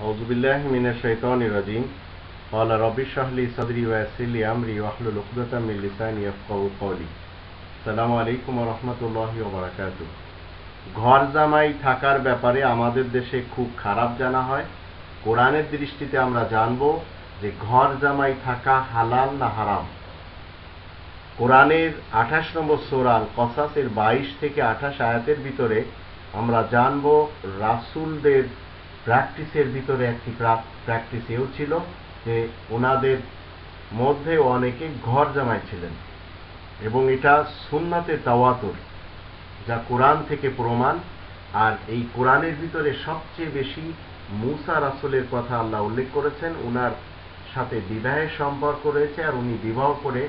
أعوذ بالله من الشيطان الرجيم قال رب اشرح لي صدري ويسر لي أمري واحلل عقدة من لساني يفقهوا قولي السلام عليكم ورحمة الله وبركاته ঘর জামাই থাকার ব্যাপারে আমাদের দেশে খুব খারাপ জানা হয় কোরআনের দৃষ্টিতে আমরা জানব যে ঘর জামাই থাকা হালাল না হারাম কোরআনের আঠাশ নম্বর সোরাল কসাসের বাইশ থেকে আঠাশ আয়াতের ভিতরে আমরা জানব রাসুলদের প্র্যাকটিসের ভিতরে একটি প্র্যাকটিস এও ছিল যে ওনাদের মধ্যে অনেকে ঘর জামাই ছিলেন এবং এটা সুন্নাতে তাওয়াতুর যা কোরআন থেকে প্রমাণ। আর এই কোরআনের ভিতরে সবচেয়ে বেশি মুসা রাসুলের কথা আল্লাহ উল্লেখ করেছেন ওনার সাথে বিবাহের সম্পর্ক রয়েছে আর উনি বিবাহ করে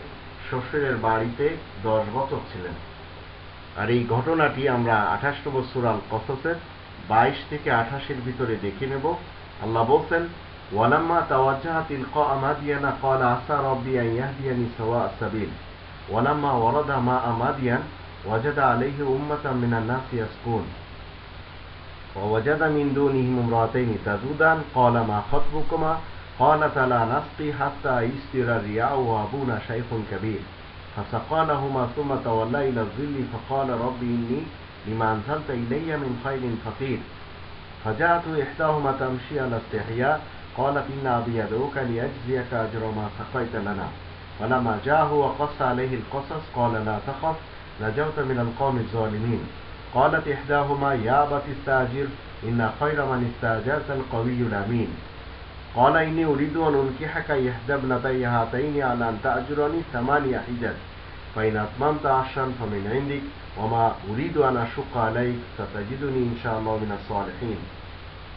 শ্বশুরের বাড়িতে দশ বছর ছিলেন। আর এই ঘটনাটি আমরা আঠাশ নম্বর সুরাল কসসের বাইশ থেকে আঠাশের ভিতরে দেখে নেব আল্লাহ বলছেন ওয়ালাম্মা তাওয়াজ্জাহা তিলকা আমাদিয়ানা قال عسى ربي أن يهديني سواء السبيل ولما ورد ماء ماديان وجد عليه أمة من الناس يسكون ووجد من دونهم امرأتين تذودان قال ما خطبكما قالت لا نسقي حتى يسدر الرياء وأبونا شيخ كبير فسقى لهما ثم تولى إلى الظل فقال رب إني لما أنزلت إلي من خير فقير. فجاءت إحداهما تمشي على استحياء قالت إن أبي يدعوك ليجزيك أجر ما سقيت لنا. فلما جاءه وقص عليه القصص قال لا تخف نجوت من القوم الظالمين. قالت إحداهما يا أبت استأجر إن خير من استأجرت القوي الأمين. قال إني أريد أن أنكحك إحدى ابنتي هاتين على أن تأجرني ثمانية حجج. فإن أتممت عشرا فمن عندك وما أريد أن أشق عليك ستجدني إن شاء الله من الصالحين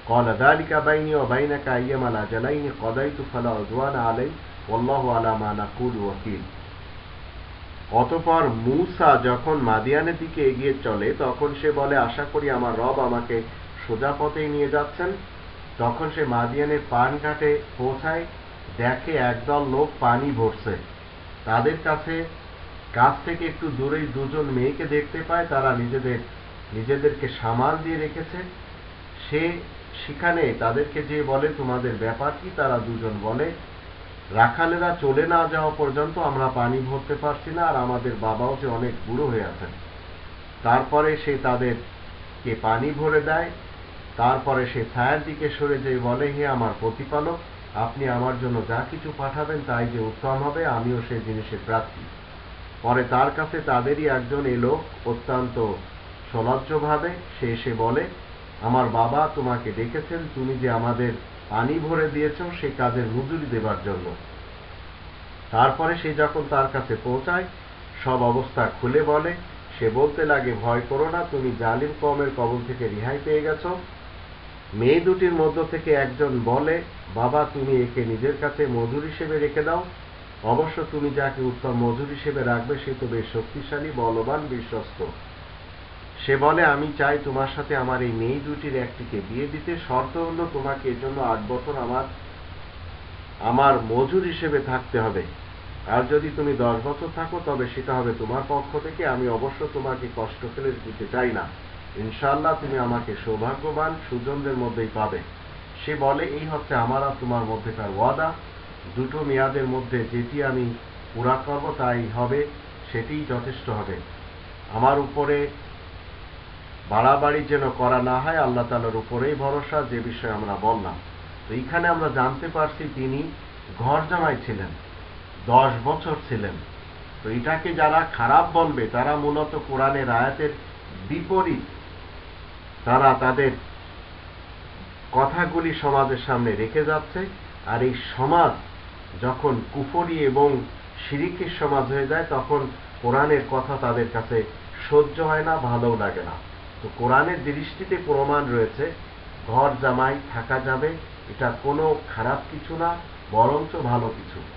قال ذلك بيني وبينك أيما الأجلين قضيت فلا عدوان علي والله على ما نقول وكيل অতপর মুসা যখন মাদিয়ানের দিকে এগিয়ে চলে তখন সে বলে আশা করি আমার রব আমাকে সোজা পথেই নিয়ে যাচ্ছেন তখন সে মাদিয়ানের পান ঘাটে পৌঁছায় দেখে একদল লোক পানি ভরছে তাদের কাছে কাছ থেকে একটু দূরেই দুজন মেয়েকে দেখতে পায়, তারা নিজেদের, নিজেদেরকে সামাল দিয়ে রেখেছে। সে, সেখানে তাদেরকে যে বলে, তোমাদের ব্যাপার কি? তারা দুজন বলে, রাখালেরা চলে না যাওয়া পর্যন্ত আমরা পানি ভরতে পারছি না, আর আমাদের বাবাও যে অনেক বুড়ো হয়ে আছেন। তারপরে সে তাদেরকে পানি ভরে দেয়। তারপরে সে ছায়ার দিকে সরে যেয়ে বলে, হে আমার প্রতিপালক, আপনি আমার জন্য যা কিছু পাঠাবেন তাই যে উত্তম হবে, আমিও সেই জিনিসের প্রার্থী পরে তার কাছে তাদেরই একজন এলো অত্যন্ত সলজ্জভাবে। সে এসে বলে, আমার বাবা তোমাকে ডেকেছেন, তুমি যে আমাদের পানি ভরে দিয়েছ, সে কাজের মজুরি দেবার জন্য। তারপরে সে যখন তার কাছে পৌঁছায়, সব অবস্থা খুলে বলে, সে বলতে লাগে, ভয় করো না, তুমি জালিম কমের কবল থেকে রেহাই পেয়ে গেছো। মেয়ে দুটির মধ্য থেকে একজন বলে, বাবা, তুমি একে নিজের কাছে মজুর হিসেবে রেখে দাও অবশ্য তুমি যাকে উত্তম মজুর হিসেবে রাখবে, সে তো বেশ শক্তিশালী, বলবান, বিশ্বস্ত। সে বলে, আমি চাই তোমার সাথে আমার এই মেয়ে দুটির একটিকে বিয়ে দিতে। শর্ত হলো তোমাকে এর জন্য আট বছর আমার আমার মজুর হিসেবে থাকতে হবে। আর যদি তুমি দশ বছর থাকো, তবে সেটা হবে তোমার পক্ষ থেকে। আমি অবশ্য তোমাকে কষ্ট ফেলে দিতে চাই না। ইনশাল্লাহ তুমি আমাকে সৌভাগ্যবান সুজনদের মধ্যেই পাবে। সে বলে, এই হচ্ছে আমার আর তোমার মধ্যেকার ওয়াদা। দুটো মেয়াদের মধ্যে যেটি আমি পুরা করব তাই হবে, সেটিই যথেষ্ট হবে। আমার উপরে বাড়াবাড়ি যেন করা না হয়, আল্লাহ তালার উপরেই ভরসা, যে বিষয়ে আমরা বললাম। তো এইখানে আমরা জানতে পারছি তিনি ঘর জামাই ছিলেন, দশ বছর ছিলেন। তো এটাকে যারা খারাপ বলবে, তারা মূলত কোরআনের আয়াতের বিপরীত। তারা তাদের কথাগুলি সমাজের সামনে রেখে যাচ্ছে, আর এই সমাজ যখন কুফরি এবং শিরিকের সমাজ হয়ে যায়, তখন কোরআনের কথা তাদের কাছে সহ্য হয় না, ভালোও লাগে না। তো কোরআনের দৃষ্টিতে প্রমাণ রয়েছে, ঘর জামাই থাকা যাবে, এটা কোনো খারাপ কিছু না, বরঞ্চ ভালো কিছু।